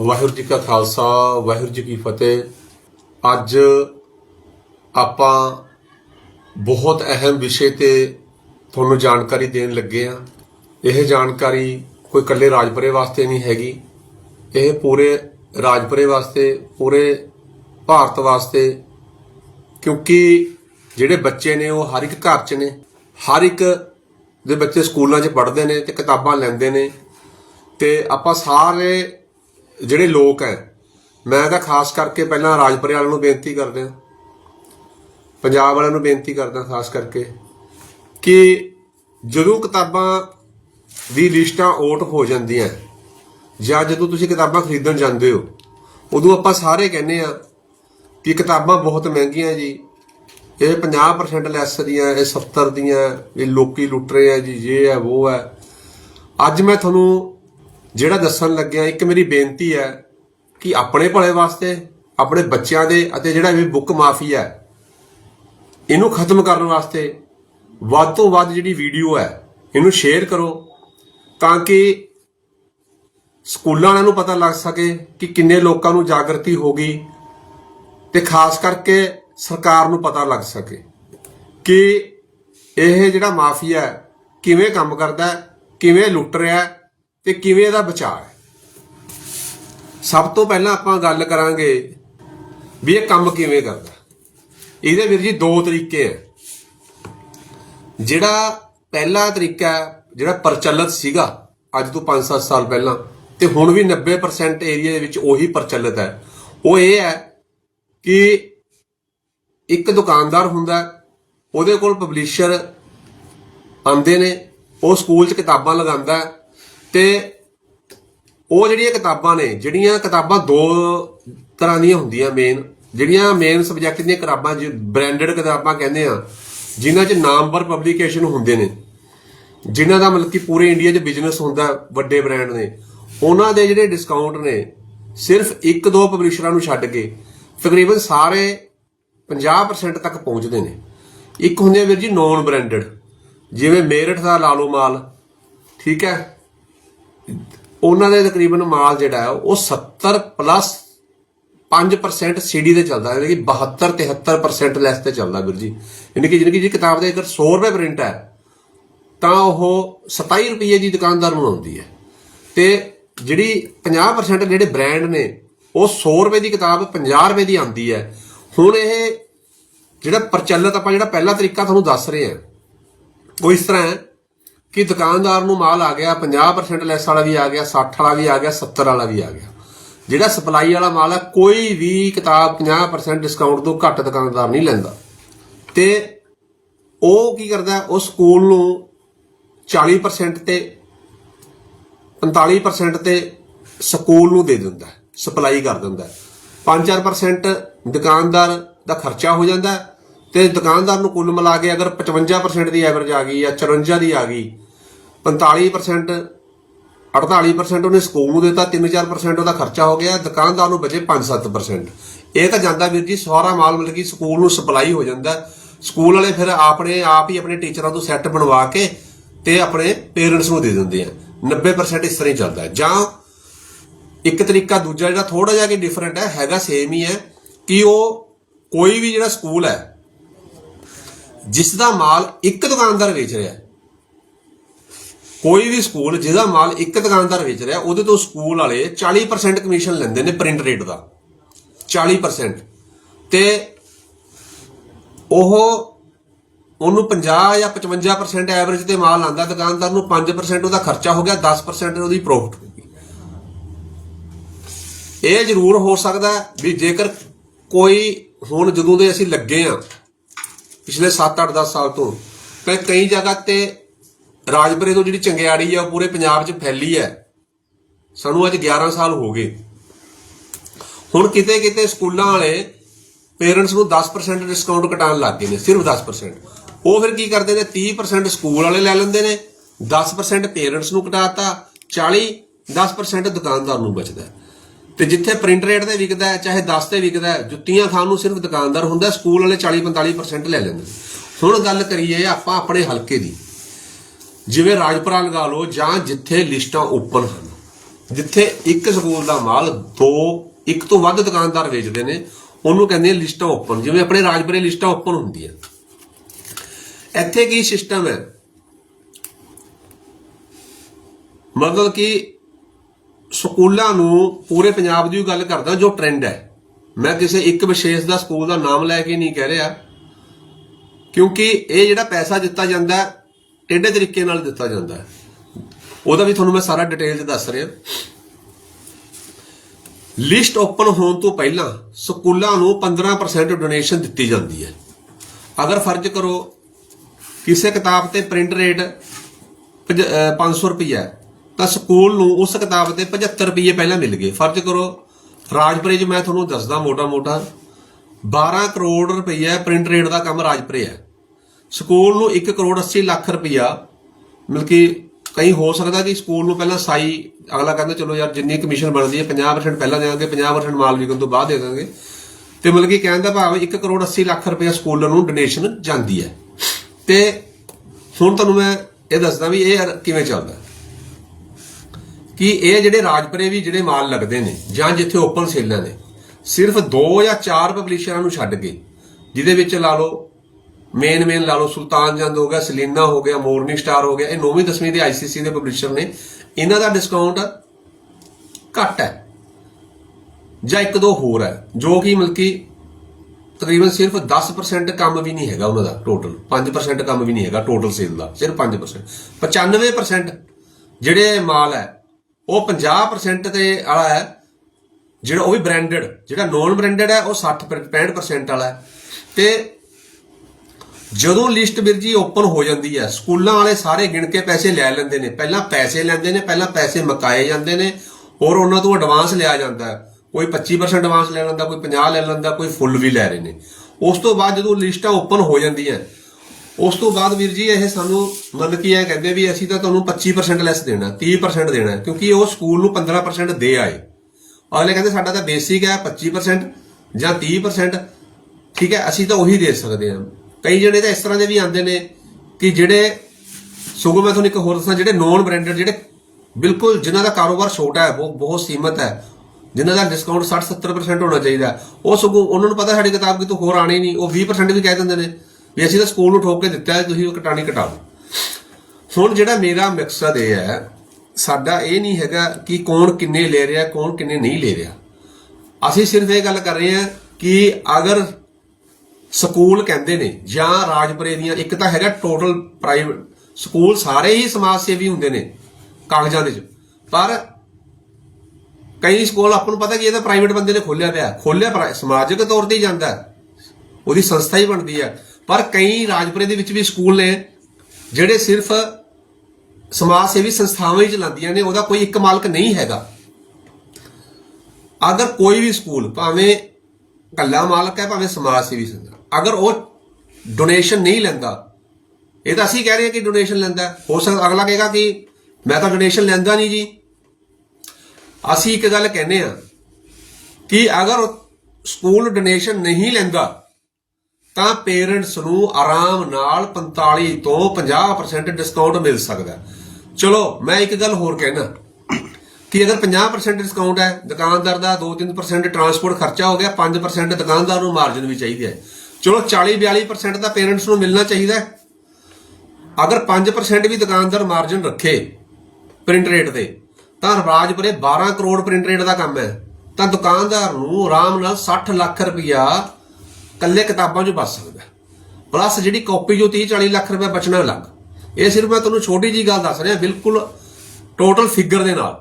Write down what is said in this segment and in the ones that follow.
ਵਾਹਿਗੁਰੂ ਜੀ ਕਾ ਖਾਲਸਾ, ਵਾਹਿਗੁਰੂ ਜੀ ਕੀ ਫਤਿਹ। ਅੱਜ ਆਪਾਂ ਬਹੁਤ ਅਹਿਮ ਵਿਸ਼ੇ ਤੇ ਤੁਹਾਨੂੰ ਜਾਣਕਾਰੀ ਦੇਣ ਲੱਗੇ ਆ ਇਹ ਜਾਣਕਾਰੀ ਕੋਈ ਇਕੱਲੇ ਰਾਜਪੁਰੇ ਵਾਸਤੇ ਨਹੀਂ ਹੈਗੀ। ਇਹ ਪੂਰੇ ਰਾਜਪੁਰੇ ਵਾਸਤੇ, ਪੂਰੇ ਭਾਰਤ ਵਾਸਤੇ, ਕਿਉਂਕਿ ਜਿਹੜੇ ਬੱਚੇ ਨੇ ਉਹ ਹਰ ਇੱਕ ਘਰ 'ਚ ਨੇ, ਹਰ ਇੱਕ ਦੇ ਬੱਚੇ ਸਕੂਲਾਂ 'ਚ ਪੜ੍ਹਦੇ ਨੇ ਤੇ ਕਿਤਾਬਾਂ ਲੈਂਦੇ ਨੇ। ਤੇ ਆਪਾਂ ਸਾਰੇ ਜਿਹੜੇ ਲੋਕ ਹੈ ਮੈਂ ਤਾਂ ਖਾਸ ਕਰਕੇ ਪਹਿਲਾਂ ਰਾਜਪੁਰੇ ਵਾਲਿਆਂ ਨੂੰ ਬੇਨਤੀ ਕਰਦੇ ਹਾਂ, ਪੰਜਾਬ ਵਾਲਿਆਂ ਨੂੰ ਬੇਨਤੀ ਕਰਦਾ ਖਾਸ ਕਰਕੇ ਕਿ ਜਦੋਂ ਕਿਤਾਬਾਂ ਦੀ ਲਿਸਟਾਂ ਓਟ ਹੋ ਜਾਂਦੀਆਂ ਜਾਂ ਜਦੋਂ ਤੁਸੀਂ ਕਿਤਾਬਾਂ ਖਰੀਦਣ ਜਾਂਦੇ ਹੋ, ਉਦੋਂ ਆਪਾਂ ਸਾਰੇ ਕਹਿੰਦੇ ਆ ਕਿ ਕਿਤਾਬਾਂ ਬਹੁਤ ਮਹਿੰਗੀਆਂ ਜੀ, ਇਹ 50% ਲੈਸ ਦੀਆਂ, ਇਹ 70 ਦੀਆਂ, ਇਹ ਲੋਕੀ ਲੁੱਟ ਰਹੇ ਆ ਜੀ, ਇਹ ਹੈ ਉਹ ਹੈ ਅੱਜ ਮੈਂ ਤੁਹਾਨੂੰ ਜਿਹੜਾ ਦੱਸਣ ਲੱਗਿਆ, ਇੱਕ ਮੇਰੀ ਬੇਨਤੀ ਹੈ ਕਿ ਆਪਣੇ ਭਲੇ ਵਾਸਤੇ, ਆਪਣੇ ਬੱਚਿਆਂ ਦੇ ਅਤੇ ਜਿਹੜਾ ਵੀ ਬੁੱਕ ਮਾਫੀਆ ਹੈ, ਇਹਨੂੰ ਖਤਮ ਕਰਨ ਵਾਸਤੇ ਵੱਧ ਤੋਂ ਵੱਧ ਜਿਹੜੀ ਵੀਡੀਓ ਹੈ, ਇਹਨੂੰ ਸ਼ੇਅਰ ਕਰੋ ਤਾਂ ਕਿ ਸਕੂਲਾਂ ਵਾਲਿਆਂ ਨੂੰ ਪਤਾ ਲੱਗ ਸਕੇ ਕਿ ਕਿੰਨੇ ਲੋਕਾਂ ਨੂੰ ਜਾਗਰਤੀ ਹੋ ਗਈ ਤੇ ਖਾਸ ਕਰਕੇ ਸਰਕਾਰ ਨੂੰ ਪਤਾ ਲੱਗ ਸਕੇ ਕਿ ਇਹ ਜਿਹੜਾ ਮਾਫੀਆ ਕਿਵੇਂ ਕੰਮ ਕਰਦਾ ਕਿਵੇਂ ਲੁੱਟ ਰਿਹਾ ਤੇ ਕਿਵੇਂ ਇਹਦਾ ਬਚਾਅ ਹੈ? ਸਭ ਤੋਂ ਪਹਿਲਾਂ ਆਪਾਂ ਗੱਲ ਕਰਾਂਗੇ ਵੀ ਇਹ ਕੰਮ ਕਿਵੇਂ ਕਰਦਾ। ਇਹਦੇ ਵੀਰ ਜੀ ਦੋ ਤਰੀਕੇ ਹੈ। ਜਿਹੜਾ ਪਹਿਲਾ ਤਰੀਕਾ ਜਿਹੜਾ ਪ੍ਰਚਲਿਤ ਸੀਗਾ, ਅੱਜ ਤੋਂ 5-7 ਸਾਲ ਪਹਿਲਾਂ, ਤੇ ਹੁਣ ਵੀ 90% ਏਰੀਆ ਦੇ ਵਿੱਚ ਉਹੀ ਪ੍ਰਚਲਿਤ ਹੈ। ਉਹ ਇਹ ਹੈ ਕਿ ਇੱਕ ਦੁਕਾਨਦਾਰ ਹੁੰਦਾ ਉਹਦੇ ਕੋਲ ਪਬਲਿਸ਼ਰ ਆਉਂਦੇ ਨੇ, ਉਹ ਸਕੂਲ 'ਚ ਕਿਤਾਬਾਂ ਲਗਾਉਂਦਾ ਤੇ ਉਹ ਜਿਹੜੀਆਂ ਕਿਤਾਬਾਂ ਨੇ, ਜਿਹੜੀਆਂ ਕਿਤਾਬਾਂ ਦੋ ਤਰ੍ਹਾਂ ਦੀਆਂ ਹੁੰਦੀਆਂ ਮੇਨ ਜਿਹੜੀਆਂ ਮੇਨ ਸਬਜੈਕਟ ਦੀਆਂ ਕਿਤਾਬਾਂ ਬ੍ਰਾਂਡਡ ਕਿਤਾਬਾਂ ਕਹਿੰਦੇ ਆ, ਜਿਨ੍ਹਾਂ 'ਚ ਨਾਮਵਰ ਪਬਲੀਕੇਸ਼ਨ ਹੁੰਦੇ ਨੇ, ਜਿਨ੍ਹਾਂ ਦਾ ਮਤਲਬ ਕਿ ਪੂਰੇ ਇੰਡੀਆ 'ਚ ਬਿਜ਼ਨਸ ਹੁੰਦਾ, ਵੱਡੇ ਬ੍ਰਾਂਡ ਨੇ, ਉਹਨਾਂ ਦੇ ਜਿਹੜੇ ਡਿਸਕਾਊਂਟ ਨੇ, ਸਿਰਫ ਇੱਕ ਦੋ ਪਬਲਿਸ਼ਰਾਂ ਨੂੰ ਛੱਡ ਕੇ ਤਕਰੀਬਨ ਸਾਰੇ 50% ਤੱਕ ਪਹੁੰਚਦੇ ਨੇ। ਇੱਕ ਹੁੰਦੇ ਆ ਵੀਰ ਜੀ ਨੌਨ ਬ੍ਰਾਂਡਡ ਜਿਵੇਂ ਮੇਰਠ ਦਾ ਲਾਲੋ ਮਾਲ, ਠੀਕ ਹੈ? ਉਹਨਾਂ ਦੇ ਤਕਰੀਬਨ ਮਾਲ ਜਿਹੜਾ ਉਹ 70 ਪਲੱਸ 5% ਸੀਡੀ ਤੇ ਚੱਲਦਾ, ਯਾਨੀ ਕਿ 72 73% ਲੈਸ ਤੇ ਚੱਲਦਾ ਵੀਰ ਜੀ। ਯਾਨੀ ਕਿ ਜਿਹਨੇ ਕਿ ਜੀ ਕਿਤਾਬ ਦੇ ਅਗਰ 100 ਰੁਪਏ ਪ੍ਰਿੰਟ ਹੈ, ਤਾਂ ਉਹ 27 ਰੁਪਏ ਦੀ ਦੁਕਾਨਦਾਰ ਨੂੰ ਆਉਂਦੀ ਹੈ। ਤੇ ਜਿਹੜੀ 50% ਜਿਹੜੇ ਬ੍ਰਾਂਡ ਨੇ, ਉਹ 100 ਰੁਪਏ ਦੀ ਕਿਤਾਬ 50 ਰੁਪਏ ਦੀ ਆਉਂਦੀ ਹੈ। ਹੁਣ ਇਹ ਜਿਹੜਾ ਪ੍ਰਚਲਿਤ ਆਪਾਂ ਜਿਹੜਾ ਪਹਿਲਾ ਤਰੀਕਾ ਤੁਹਾਨੂੰ ਦੱਸ ਰਹੇ ਹਾਂ, ਉਹ ਇਸ ਤਰ੍ਹਾਂ ਹੈ। ਕਿ ਦੁਕਾਨਦਾਰ ਨੂੰ ਮਾਲ ਆ ਗਿਆ 50% ਲੈਸ ਵਾਲਾ ਵੀ ਆ ਗਿਆ 60 ਵਾਲਾ ਵੀ ਆ ਗਿਆ 70 ਵਾਲਾ ਵੀ ਆ ਗਿਆ ਜਿਹੜਾ ਸਪਲਾਈ ਵਾਲਾ ਮਾਲ ਹੈ ਕੋਈ ਵੀ ਕਿਤਾਬ 50% ਡਿਸਕਾਊਂਟ ਤੋਂ ਘੱਟ ਦੁਕਾਨਦਾਰ ਨਹੀਂ ਲੈਂਦਾ ਤੇ ਉਹ ਕੀ ਕਰਦਾ, ਉਹ ਸਕੂਲ ਨੂੰ 40% ਤੇ 45% ਤੇ ਸਕੂਲ ਨੂੰ ਦੇ ਦਿੰਦਾ, ਸਪਲਾਈ ਕਰ ਦਿੰਦਾ ਹੈ। 5-4% ਦੁਕਾਨਦਾਰ ਦਾ ਖਰਚਾ ਹੋ ਜਾਂਦਾ ਤੇ ਦੁਕਾਨਦਾਰ ਨੂੰ ਕੁੱਲ ਮਿਲਾ ਕੇ ਅਗਰ 55% ਦੀ ਐਵਰੇਜ ਆ ਗਈ ਜਾਂ 54 ਦੀ ਆ ਗਈ 45% 48% ਉਹਨੇ ਸਕੂਲ ਨੂੰ ਦਿੱਤਾ 3-4% ਉਹਦਾ ਖਰਚਾ ਹੋ ਗਿਆ, ਦੁਕਾਨਦਾਰ ਨੂੰ ਬਚੇ 5-7% ਇਹ ਤਾਂ ਜਾਂਦਾ ਵੀਰ ਜੀ, ਸਾਰਾ ਮਾਲ ਮਿਲ ਕੇ ਸਕੂਲ ਨੂੰ ਸਪਲਾਈ ਹੋ ਜਾਂਦਾ। ਸਕੂਲ ਵਾਲੇ ਫਿਰ ਆਪਣੇ ਆਪ ਹੀ ਆਪਣੇ ਟੀਚਰਾਂ ਤੋਂ ਸੈੱਟ ਬਣਵਾ ਕੇ ਤੇ ਆਪਣੇ ਪੇਰੈਂਟਸ ਨੂੰ ਦੇ ਦਿੰਦੇ ਆ। 90% ਇਸ ਤਰ੍ਹਾਂ ਹੀ ਚੱਲਦਾ ਜਾਂ ਇੱਕ ਤਰੀਕਾ ਦੂਜਾ ਜਿਹੜਾ ਥੋੜਾ ਜਿਹਾ ਕਿ ਡਿਫਰੈਂਟ ਹੈ, ਹੈਗਾ ਸੇਮ ਹੀ ਹੈ ਕਿ ਉਹ ਕੋਈ ਵੀ ਜਿਹੜਾ ਸਕੂਲ ਹੈ ਜਿਸ ਦਾ ਮਾਲ ਇੱਕ ਦੁਕਾਨਦਾਰ ਵੇਚ ਰਿਹਾ ਕੋਈ ਵੀ ਸਕੂਲ ਜਿਹਦਾ ਮਾਲ ਇੱਕ ਦੁਕਾਨਦਾਰ ਵੇਚ ਰਿਹਾ, ਉਹਦੇ ਤੋਂ ਸਕੂਲ ਵਾਲੇ 40% ਕਮਿਸ਼ਨ ਲੈਂਦੇ ਨੇ ਪ੍ਰਿੰਟ ਰੇਟ ਦਾ। 40% ਤੇ ਉਹ ਉਹਨੂੰ 50 ਜਾਂ 55% ਐਵਰੇਜ ਤੇ ਮਾਲ ਆਂਦਾ ਦੁਕਾਨਦਾਰ ਨੂੰ 5% ਉਹਦਾ ਖਰਚਾ ਹੋ ਗਿਆ 10% ਉਹਦੀ ਪ੍ਰੋਫਿਟ ਹੋ ਗਈ। ਇਹ ਜ਼ਰੂਰ ਹੋ ਸਕਦਾ ਵੀ ਜੇਕਰ ਕੋਈ ਹੁਣ ਜਦੋਂ ਦੇ ਅਸੀਂ ਲੱਗੇ ਆ ਪਿਛਲੇ 7-8 10 ਸਾਲ ਤੋਂ। ਤੇ ਕਈ ਜਗ੍ਹਾ ਤੇ ਰਾਜਪੁਰੇ ਤੋਂ ਜਿਹੜੀ ਚੰਗਿਆੜੀ ਆ, ਉਹ ਪੂਰੇ ਪੰਜਾਬ 'ਚ ਫੈਲੀ ਹੈ। ਸਾਨੂੰ ਅੱਜ 11 ਸਾਲ ਹੋ ਗਏ। ਹੁਣ ਕਿਤੇ ਕਿਤੇ ਸਕੂਲਾਂ ਵਾਲੇ ਪੇਰੈਂਟਸ ਨੂੰ 10% ਡਿਸਕਾਊਂਟ ਕਟਾਉਣ ਲੱਗ ਗਏ ਨੇ, ਸਿਰਫ 10% ਉਹ ਫਿਰ ਕੀ ਕਰਦੇ ਨੇ 30% ਸਕੂਲ ਵਾਲੇ ਲੈ ਲੈਂਦੇ ਨੇ 10% ਪੇਰੈਂਟਸ ਨੂੰ ਕਟਾਤਾ 40 10% ਦੁਕਾਨਦਾਰ ਨੂੰ ਬਚਦਾ ਤੇ ਜਿੱਥੇ ਪ੍ਰਿੰਟ ਰੇਟ ਤੇ ਵਿਕਦਾ ਹੈ ਚਾਹੇ 10 ਤੇ ਵਿਕਦਾ ਹੈ, ਜੁੱਤੀਆਂ ਖਾਣ ਨੂੰ ਸਿਰਫ ਦੁਕਾਨਦਾਰ ਹੁੰਦਾ ਸਕੂਲ ਵਾਲੇ 40 45% ਲੈ ਲੈਂਦੇ ਹੁਣ ਗੱਲ ਕਰੀਏ ਆਪਾਂ ਆਪਣੇ ਹਲਕੇ ਦੀ। ਜਿਵੇਂ ਰਾਜਪੁਰਾ ਲਗਾ ਲਓ ਜਾਂ ਜਿੱਥੇ ਲਿਸਟਾਂ ਓਪਨ ਹਨ। ਜਿੱਥੇ ਇੱਕ ਸਕੂਲ ਦਾ ਮਾਲ ਦੋ ਇੱਕ ਤੋਂ ਵੱਧ ਦੁਕਾਨਦਾਰ ਵੇਚਦੇ ਨੇ ਉਹਨੂੰ ਕਹਿੰਦੇ ਲਿਸਟਾਂ ਓਪਨ। ਜਿਵੇਂ ਆਪਣੇ ਰਾਜਪੁਰੇ ਲਿਸਟਾਂ ਓਪਨ ਹੁੰਦੀਆਂ। ਇੱਥੇ ਕੀ ਸਿਸਟਮ ਹੈ? ਮਤਲਬ ਕਿ ਸਕੂਲਾਂ ਨੂੰ ਪੂਰੇ ਪੰਜਾਬ ਦੀ ਗੱਲ ਕਰਦਾ ਜੋ ਟ੍ਰੈਂਡ ਹੈ। ਮੈਂ ਕਿਸੇ ਇੱਕ ਵਿਸ਼ੇਸ਼ ਦਾ ਸਕੂਲ ਦਾ ਨਾਮ ਲੈ ਕੇ ਨਹੀਂ ਕਹਿ ਰਿਹਾ, ਕਿਉਂਕਿ ਇਹ ਜਿਹੜਾ ਪੈਸਾ ਦਿੱਤਾ ਜਾਂਦਾ, ਟੇਢੇ ਤਰੀਕੇ ਨਾਲ ਦਿੱਤਾ ਜਾਂਦਾ ਹੈ। ਉਹਦਾ ਵੀ ਤੁਹਾਨੂੰ ਮੈਂ ਸਾਰਾ ਡਿਟੇਲ 'ਚ ਦੱਸ ਰਿਹਾ। ਲਿਸਟ ਓਪਨ ਹੋਣ ਤੋਂ ਪਹਿਲਾਂ ਸਕੂਲਾਂ ਨੂੰ 15% ਡੋਨੇਸ਼ਨ ਦਿੱਤੀ ਜਾਂਦੀ ਹੈ। ਅਗਰ ਫਰਜ਼ ਕਰੋ, ਕਿਸੇ ਕਿਤਾਬ ਤੇ ਪ੍ਰਿੰਟ ਰੇਟ 500 ਰੁਪਏ ਹੈ ਤਾਂ ਸਕੂਲ ਨੂੰ ਉਸ ਕਿਤਾਬ ਤੇ 75 ਰੁਪਏ ਪਹਿਲਾਂ ਮਿਲ ਗਏ। ਫਰਜ਼ ਕਰੋ, ਰਾਜਪੁਰੇ 'ਚ ਮੈਂ ਤੁਹਾਨੂੰ ਦੱਸਦਾ ਮੋਟਾ-ਮੋਟਾ 12 ਕਰੋੜ ਰੁਪਈਆ ਪ੍ਰਿੰਟ ਰੇਟ ਦਾ ਕੰਮ ਰਾਜਪੁਰੇ ਹੈ। ਸਕੂਲ ਨੂੰ 1 ਕਰੋੜ 80 ਲੱਖ ਰੁਪਈਆ ਮਿਲ ਕੇ ਕਈ ਹੋ ਸਕਦਾ ਕਿ ਸਕੂਲ ਨੂੰ ਪਹਿਲਾਂ ਸਾਈ, ਅਗਲਾ ਕਹਿੰਦਾ ਚਲੋ ਯਾਰ ਜਿੰਨੀ ਕਮਿਸ਼ਨ ਬਣਦੀ ਹੈ 50% ਪਹਿਲਾਂ ਦੇਵਾਂਗੇ 50% ਮਾਲ ਵਿਕਣ ਤੋਂ ਬਾਅਦ ਦੇ ਦਾਂਗੇ। ਤੇ ਮਤਲਬ ਕਿ ਕਹਿਣ ਦਾ ਭਾਵ 1 ਕਰੋੜ 80 ਲੱਖ ਰੁਪਈਆ ਸਕੂਲਾਂ ਨੂੰ ਡੋਨੇਸ਼ਨ ਜਾਂਦੀ ਹੈ। ਤੇ ਹੁਣ ਤੁਹਾਨੂੰ ਮੈਂ ਇਹ ਦੱਸਦਾ ਵੀ ਇਹ ਕਿਵੇਂ ਚੱਲਦਾ। ਕਿ ਇਹ ਜਿਹੜੇ ਰਾਜਪੁਰੇ ਵੀ ਜਿਹੜੇ ਮਾਲ ਲੱਗਦੇ ਨੇ ਜਾਂ ਜਿੱਥੇ ਓਪਨ ਸੇਲਾਂ ਨੇ, ਸਿਰਫ 2 ਜਾਂ 4 ਪਬਲਿਸ਼ਰਾਂ ਨੂੰ ਛੱਡ ਕੇ, ਜਿਹਦੇ ਵਿੱਚ ਲਾ ਲਓ ਮੇਨ ਮੇਨ ਲਾ ਲਓ, ਸੁਲਤਾਨ ਜੰਦ ਹੋ ਗਿਆ, ਸਲੀਨਾ ਹੋ ਗਿਆ ਮੋਰਨਿੰਗ ਸਟਾਰ ਹੋ ਗਿਆ, ਇਹ 9ਵੀਂ 10ਵੀਂ ਦੇ ਆਈਸੀਸੀ ਦੇ ਪਬਲਿਸ਼ਰ ਨੇ, ਇਹਨਾਂ ਦਾ ਡਿਸਕਾਊਂਟ ਘੱਟ ਹੈ ਜਾਂ ਇੱਕ ਦੋ ਹੋਰ ਹੈ, ਜੋ ਕਿ ਮਤਲਬ ਕਿ ਤਕਰੀਬਨ ਸਿਰਫ 10% ਕੰਮ ਵੀ ਨਹੀਂ ਹੈਗਾ ਉਹਨਾਂ ਦਾ ਟੋਟਲ 5% ਕੰਮ ਵੀ ਨਹੀਂ ਹੈਗਾ ਟੋਟਲ ਸੇਲ ਦਾ, ਸਿਰਫ 5% 95% ਜਿਹੜੇ ਮਾਲ ਹੈ ਉਹ 50% ਤੇ ਵਾਲਾ ਹੈ, ਜਿਹੜਾ ਉਹ ਵੀ ਬ੍ਰਾਂਡਡ ਜਿਹੜਾ ਨੋਨ ਬ੍ਰਾਂਡਡ ਹੈ, ਉਹ 60 65% ਵਾਲਾ ਹੈ। ਤੇ ਜਦੋਂ ਲਿਸਟ ਵੀਰ ਜੀ ਓਪਨ ਹੋ ਜਾਂਦੀ ਹੈ, ਸਕੂਲਾਂ ਵਾਲੇ ਸਾਰੇ ਗਿਣ ਕੇ ਪੈਸੇ ਲੈ ਲੈਂਦੇ ਨੇ। ਪਹਿਲਾਂ ਪੈਸੇ ਲੈਂਦੇ ਨੇ, ਪਹਿਲਾਂ ਪੈਸੇ ਮਕਾਏ ਜਾਂਦੇ ਨੇ ਔਰ ਉਹਨਾਂ ਤੋਂ ਐਡਵਾਂਸ ਲਿਆ ਜਾਂਦਾ ਕੋਈ 25% ਐਡਵਾਂਸ ਲੈ ਲੈਂਦਾ, ਕੋਈ 50 ਲੈ ਲੈਂਦਾ, ਕੋਈ ਫੁੱਲ ਵੀ ਲੈ ਰਹੇ ਨੇ। ਉਸ ਤੋਂ ਬਾਅਦ ਜਦੋਂ ਲਿਸਟਾਂ ਓਪਨ ਹੋ ਜਾਂਦੀਆਂ ਉਸ ਤੋਂ ਬਾਅਦ ਵੀਰ ਜੀ ਇਹ ਸਾਨੂੰ ਮਤਲਬ ਕੀ ਇਹ ਕਹਿੰਦੇ ਵੀ ਅਸੀਂ ਤਾਂ ਤੁਹਾਨੂੰ 25% ਲੈਸ ਦੇਣਾ 30% ਦੇਣਾ, ਕਿਉਂਕਿ ਉਹ ਸਕੂਲ ਨੂੰ 15% ਦੇ ਆਏ। ਅਗਲੇ ਕਹਿੰਦੇ ਸਾਡਾ ਤਾਂ ਬੇਸਿਕ ਹੈ 25% ਜਾਂ 30% ਠੀਕ ਹੈ, ਅਸੀਂ ਤਾਂ ਉਹੀ ਦੇ ਸਕਦੇ ਹਾਂ। ਕਈ ਜਣੇ ਤਾਂ ਇਸ ਤਰ੍ਹਾਂ ਦੇ ਵੀ ਆਉਂਦੇ ਨੇ ਕਿ ਜਿਹੜੇ, ਸਗੋਂ ਮੈਂ ਤੁਹਾਨੂੰ ਇੱਕ ਹੋਰ ਦੱਸਾਂ, ਜਿਹੜੇ ਨੋਨ ਬ੍ਰਾਂਡਡ ਜਿਹੜੇ ਬਿਲਕੁਲ ਜਿਨ੍ਹਾਂ ਦਾ ਕਾਰੋਬਾਰ ਛੋਟਾ ਹੈ, ਬਹੁਤ ਬਹੁਤ ਸੀਮਤ ਹੈ, ਜਿਨ੍ਹਾਂ ਦਾ ਡਿਸਕਾਊਂਟ 60 70% ਹੋਣਾ ਚਾਹੀਦਾ ਉਹ ਸਗੋਂ ਉਹਨਾਂ ਨੂੰ ਪਤਾ ਸਾਡੀ ਕਿਤਾਬ ਕਿਤੋਂ ਹੋਰ ਆਣੀ ਨਹੀਂ, ਉਹ 20% ਵੀ ਕਹਿ ਦਿੰਦੇ ਨੇ। ਵੀ ਅਸੀਂ ਤਾਂ ਸਕੂਲ ਨੂੰ ਠੋਕ ਕੇ ਦਿੱਤਾ ਹੈ, ਤੁਸੀਂ ਉਹ ਕਟਾਣੀ ਕਟਾਓ ਹੁਣ ਜਿਹੜਾ ਮੇਰਾ ਮਕਸਦ ਇਹ ਹੈ, ਸਾਡਾ ਇਹ ਨਹੀਂ ਹੈਗਾ ਕਿ ਕੌਣ ਕਿੰਨੇ ਲੈ ਰਿਹਾ, ਕੌਣ ਕਿੰਨੇ ਨਹੀਂ ਲੈ ਰਿਹਾ। ਅਸੀਂ ਸਿਰਫ ਇਹ ਗੱਲ ਕਰ ਰਹੇ ਹਾਂ ਕਿ ਅਗਰ ਸਕੂਲ ਕਹਿੰਦੇ ਨੇ ਜਾਂ ਰਾਜਪੁਰੇ ਦੀਆਂ, ਇੱਕ ਤਾਂ ਹੈਗਾ ਟੋਟਲ ਪ੍ਰਾਈਵੇਟ, ਸਕੂਲ ਸਾਰੇ ਹੀ ਸਮਾਜ ਸੇਵੀ ਹੁੰਦੇ ਨੇ ਕਾਗਜ਼ਾਂ ਦੇ ਚ ਪਰ ਕਈ ਸਕੂਲ ਆਪਾਂ ਨੂੰ ਪਤਾ ਕਿ ਇਹ ਤਾਂ ਪ੍ਰਾਈਵੇਟ ਬੰਦੇ ਨੇ ਖੋਲਿਆ ਪਿਆ। ਖੋਲਿਆ ਪ੍ਰਾ- ਸਮਾਜਿਕ ਤੌਰ ਤੇ ਹੀ ਜਾਂਦਾ ਉਹਦੀ ਸੰਸਥਾ ਹੀ ਬਣਦੀ ਹੈ। ਪਰ ਕਈ ਰਾਜਪੁਰੇ ਦੇ ਵਿੱਚ ਵੀ ਸਕੂਲ ਨੇ ਜਿਹੜੇ ਸਿਰਫ ਸਮਾਜ ਸੇਵੀ ਸੰਸਥਾਵਾਂ ਹੀ ਚਲਾਉਂਦੀਆਂ ਨੇ, ਉਹਦਾ ਕੋਈ ਇੱਕ ਮਾਲਕ ਨਹੀਂ ਹੈਗਾ। ਅਗਰ ਕੋਈ ਵੀ ਸਕੂਲ, ਭਾਵੇਂ ਕੱਲਾ ਮਾਲਕ ਹੈ, ਭਾਵੇਂ ਸਮਾਜ ਸੇਵੀ ਸੰਸਥਾ, ਅਗਰ ਉਹ ਡੋਨੇਸ਼ਨ ਨਹੀਂ ਲੈਂਦਾ, ਇਹ ਤਾਂ ਅਸੀਂ ਕਹਿ ਰਹੇ ਹਾਂ ਕਿ ਡੋਨੇਸ਼ਨ ਲੈਂਦਾ ਹੋ। ਸਕਦਾ, ਅਗਲਾ ਕਹੇਗਾ ਕਿ ਮੈਂ ਤਾਂ ਡੋਨੇਸ਼ਨ ਲੈਂਦਾ ਨਹੀਂ ਜੀ। ਅਸੀਂ ਇੱਕ ਗੱਲ ਕਹਿੰਦੇ ਆ ਕਿ ਅਗਰ ਸਕੂਲ ਡੋਨੇਸ਼ਨ ਨਹੀਂ ਲੈਂਦਾ ਤਾਂ ਪੇਰੈਂਟਸ ਨੂੰ ਆਰਾਮ ਨਾਲ 45 ਤੋਂ 50% ਡਿਸਕਾਊਂਟ ਮਿਲ ਸਕਦਾ ਚਲੋ, ਮੈਂ ਇੱਕ ਗੱਲ ਹੋਰ ਕਹਿਣਾ। ਕਿ ਅਗਰ 50% ਡਿਸਕਾਊਂਟ ਹੈ, ਦੁਕਾਨਦਾਰ ਦਾ 2-3% ਟਰਾਂਸਪੋਰਟ ਖਰਚਾ ਹੋ ਗਿਆ 5% ਦੁਕਾਨਦਾਰ ਨੂੰ ਮਾਰਜਨ ਵੀ ਚਾਹੀਦਾ ਹੈ। ਚਲੋ 40-42% ਤਾਂ ਪੇਰੈਂਟਸ ਨੂੰ ਮਿਲਣਾ ਚਾਹੀਦਾ ਅਗਰ 5% ਵੀ ਦੁਕਾਨਦਾਰ ਮਾਰਜਨ ਰੱਖੇ ਪ੍ਰਿੰਟ ਰੇਟ ਤੇ, ਤਾਂ ਰਾਜਪੁਰੇ 12 ਕਰੋੜ ਪ੍ਰਿੰਟ ਰੇਟ ਦਾ ਕੰਮ ਹੈ। ਤਾਂ ਦੁਕਾਨਦਾਰ ਨੂੰ ਆਰਾਮ ਨਾਲ 60 ਲੱਖ ਰੁਪਇਆ ਕੱਲੇ ਕਿਤਾਬਾਂ 'ਚੋਂ ਬਚ ਸਕਦਾ। ਪਲੱਸ ਜਿਹੜੀ ਕਾਪੀ ਜੋ 30 40 ਲੱਖ ਰੁਪਏ ਬਚਣਾ ਲੱਗ ਇਹ ਸਿਰਫ ਮੈਂ ਤੁਹਾਨੂੰ ਛੋਟੀ ਜੀ ਗੱਲ ਦੱਸ ਰਿਹਾ, ਬਿਲਕੁਲ ਟੋਟਲ ਫਿਗਰ ਦੇ ਨਾਲ।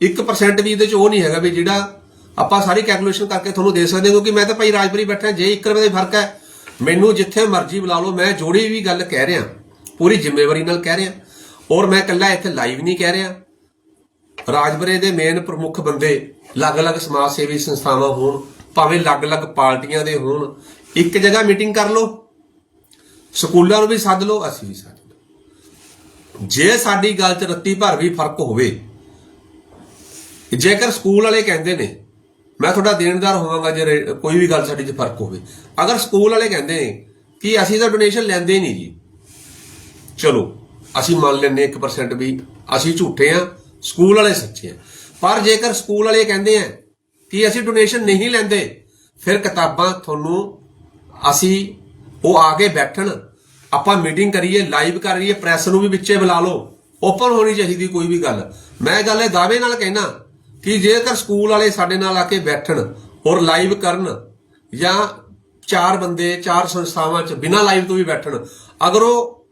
1% ਵੀ ਇਹਦੇ 'ਚ ਉਹ ਨਹੀਂ ਹੈਗਾ ਵੀ ਜਿਹੜਾ ਆਪਾਂ ਸਾਰੀ ਕੈਲਕੂਲੇਸ਼ਨ ਕਰਕੇ ਤੁਹਾਨੂੰ ਦੇ ਸਕਦੇ ਹਾਂ, ਕਿਉਂਕਿ ਮੈਂ ਤਾਂ ਭਾਈ ਰਾਜਪੁਰੀ ਬੈਠਾ, ਜੇ 1 ਰੁਪਏ ਦਾ ਫ਼ਰਕ ਹੈ, ਮੈਨੂੰ ਜਿੱਥੇ ਮਰਜ਼ੀ ਬੁਲਾ ਲਓ, ਮੈਂ ਜੋੜੀ ਵੀ ਗੱਲ ਕਹਿ ਰਿਹਾ, ਪੂਰੀ ਜ਼ਿੰਮੇਵਾਰੀ ਨਾਲ ਕਹਿ ਰਿਹਾ, ਔਰ ਮੈਂ ਇਕੱਲਾ ਇੱਥੇ ਲਾਈਵ ਨਹੀਂ ਕਹਿ ਰਿਹਾ। ਰਾਜਬਰੇ ਦੇ ਮੇਨ ਪ੍ਰਮੁੱਖ ਬੰਦੇ ਅਲੱਗ-ਅਲੱਗ ਸਮਾਜ ਸੇਵੀ ਸੰਸਥਾਵਾਂ ਹੋਣ ਭਾਵੇਂ ਅਲੱਗ-ਅਲੱਗ ਪਾਰਟੀਆਂ ਦੇ ਹੋਣ, ਇੱਕ ਜਗ੍ਹਾ ਮੀਟਿੰਗ ਕਰ ਲਓ, ਸਕੂਲਾਂ ਨੂੰ ਵੀ ਸੱਦ ਲਓ, ਅਸੀਂ ਵੀ ਸੱਦ ਲਓ। ਜੇ ਸਾਡੀ ਗੱਲ 'ਚ ਰੱਤੀ ਭਰ ਵੀ ਫ਼ਰਕ ਹੋਵੇ, ਜੇਕਰ ਸਕੂਲ ਵਾਲੇ ਕਹਿੰਦੇ ਨੇ, ਮੈਂ ਤੁਹਾਡਾ ਦੇਣਦਾਰ ਹੋਵਾਂਗਾ ਜੇ ਕੋਈ ਵੀ ਗੱਲ ਸਾਡੀ 'ਚ ਫ਼ਰਕ ਹੋਵੇ। ਅਗਰ ਸਕੂਲ ਵਾਲੇ ਕਹਿੰਦੇ ਨੇ ਕਿ ਅਸੀਂ ਤਾਂ ਡੋਨੇਸ਼ਨ ਲੈਂਦੇ ਨਹੀਂ ਜੀ। ਚਲੋ, ਅਸੀਂ ਮੰਨ ਲੈਂਦੇ 1% ਵੀ ਅਸੀਂ ਝੂਠੇ ਆ ਸਕੂਲ ਵਾਲੇ ਸੱਚੇ ਆ। ਪਰ ਜੇਕਰ ਸਕੂਲ ਵਾਲੇ ਕਹਿੰਦੇ ਆ ਕਿ ਅਸੀਂ ਡੋਨੇਸ਼ਨ ਨਹੀਂ ਲੈਂਦੇ? ਫਿਰ ਕਿਤਾਬਾਂ ਤੁਹਾਨੂੰ ਅਸੀਂ ਉਹ ਆ ਕੇ ਬੈਠਣ, ਆਪਾਂ ਮੀਟਿੰਗ ਕਰੀਏ ਲਾਈਵ ਕਰੀਏ ਪ੍ਰੈਸ ਨੂੰ ਵੀ ਵਿੱਚੇ ਬੁਲਾ ਲਓ। ਓਪਨ ਹੋਣੀ ਚਾਹੀਦੀ ਕੋਈ ਵੀ ਗੱਲ। ਮੈਂ ਗੱਲ ਇਹ ਦਾਅਵੇ ਨਾਲ ਕਹਿਣਾ ਕਿ ਜੇਕਰ ਸਕੂਲ ਵਾਲੇ ਸਾਡੇ ਨਾਲ ਆ ਕੇ ਬੈਠਣ ਔਰ ਲਾਈਵ ਕਰਨ ਜਾਂ ਚਾਰ ਬੰਦੇ, ਚਾਰ ਸੰਸਥਾਵਾਂ 'ਚ ਬਿਨਾਂ ਲਾਈਵ ਤੋਂ ਵੀ ਬੈਠਣ, ਅਗਰ ਉਹ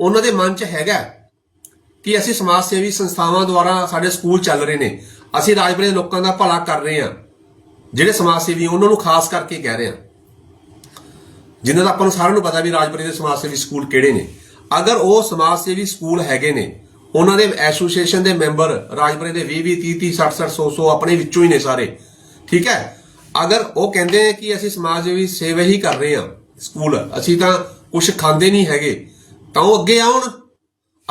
ਉਹਨਾਂ ਦੇ ਮਨ 'ਚ ਹੈਗਾ ਕਿ ਅਸੀਂ ਸਮਾਜ ਸੇਵੀ ਸੰਸਥਾਵਾਂ ਦੁਆਰਾ ਸਾਡੇ ਸਕੂਲ ਚੱਲ ਰਹੇ ਨੇ। ਅਸੀਂ ਰਾਜਪੁਰੇ ਦੇ ਲੋਕਾਂ ਦਾ ਭਲਾ ਕਰ ਰਹੇ ਹਾਂ। ਜਿਹੜੇ ਸਮਾਜ ਸੇਵੀ ਉਹਨਾਂ ਨੂੰ ਖਾਸ ਕਰਕੇ ਕਹਿ ਰਹੇ ਹਾਂ। ਜਿਨ੍ਹਾਂ ਦਾ ਆਪਾਂ ਨੂੰ ਸਾਰਿਆਂ ਨੂੰ ਪਤਾ ਵੀ ਰਾਜਪੁਰੇ ਦੇ ਸਮਾਜ ਸੇਵੀ ਸਕੂਲ ਕਿਹੜੇ ਨੇ। ਅਗਰ ਉਹ ਸਮਾਜ ਸੇਵੀ ਸਕੂਲ ਹੈਗੇ ਨੇ, ਉਹਨਾਂ ਦੇ ਐਸੋਸੀਏਸ਼ਨ ਦੇ ਮੈਂਬਰ ਰਾਜਪੁਰੇ ਦੇ 20 20 30 30 60 60 100 100 ਆਪਣੇ ਵਿੱਚੋਂ ਹੀ ਨੇ ਸਾਰੇ। ਠੀਕ ਹੈ? ਅਗਰ ਉਹ ਕਹਿੰਦੇ ਆ ਕਿ ਅਸੀਂ ਸਮਾਜ ਸੇਵੀ ਸੇਵਾ ਹੀ ਕਰ ਰਹੇ ਹਾਂ ਸਕੂਲ, ਅਸੀਂ ਤਾਂ ਕੁਝ ਖਾਂਦੇ ਨਹੀਂ ਹੈਗੇ, ਤਾਂ ਉਹ ਅੱਗੇ ਆਉਣ।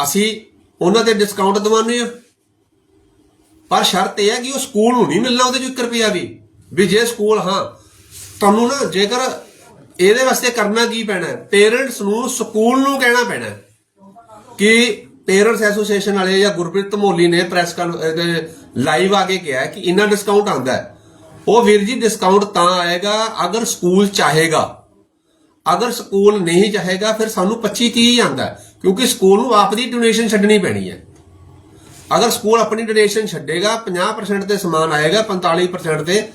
ਅਸੀਂ ਉਹਨਾਂ ਤੇ ਡਿਸਕਾਊਂਟ ਦਿਵਾਉਂਦੇ ਆ। ਪਰ ਸ਼ਰਤ ਇਹ ਹੈ ਕਿ ਉਹ ਸਕੂਲ ਨੂੰ ਨਹੀਂ ਮਿਲਣਾ ਉਹਦੇ ਚ 1 ਰੁਪਿਆ ਵੀ। ਵੀ ਜੇ ਸਕੂਲ ਹਾਂ ਤੁਹਾਨੂੰ ਨਾ ਜੇਕਰ ਇਹਦੇ ਵਾਸਤੇ ਕਰਨਾ ਕੀ ਪੈਣਾ ਪੇਰੈਂਟਸ ਨੂੰ ਸਕੂਲ ਨੂੰ ਕਹਿਣਾ ਪੈਣਾ ਕਿ ਪੇਰੈਂਟਸ ਐਸੋਸੀਏਸ਼ਨ ਵਾਲੇ ਜਾਂ ਗੁਰਪ੍ਰੀਤ ਧਮੋਲੀ ਨੇ ਪ੍ਰੈਸ ਲਾਈਵ ਆ ਕੇ ਕਿਹਾ ਕਿ ਇੰਨਾ ਡਿਸਕਾਊਂਟ ਆਂਦਾ ਹੈ। ਉਹ ਵੀਰ ਜੀ ਡਿਸਕਾਊਂਟ ਤਾਂ ਆਏਗਾ ਅਗਰ ਸਕੂਲ ਚਾਹੇਗਾ। ਅਗਰ ਸਕੂਲ ਨਹੀਂ ਚਾਹੇਗਾ ਫਿਰ ਸਾਨੂੰ 25 30 ਹੀ ਆਂਦਾ ਹੈ, ਕਿਉਂਕਿ ਸਕੂਲ ਨੂੰ ਆਪਦੀ ਡੋਨੇਸ਼ਨ ਛੱਡਣੀ ਪੈਣੀ ਹੈ। ਅਗਰ ਸਕੂਲ ਆਪਣੀ ਡੋਨੇਸ਼ਨ ਛੱਡੇਗਾ 50% ਤੇ ਸਮਾਨ ਆਏਗਾ 45% ਤੇ,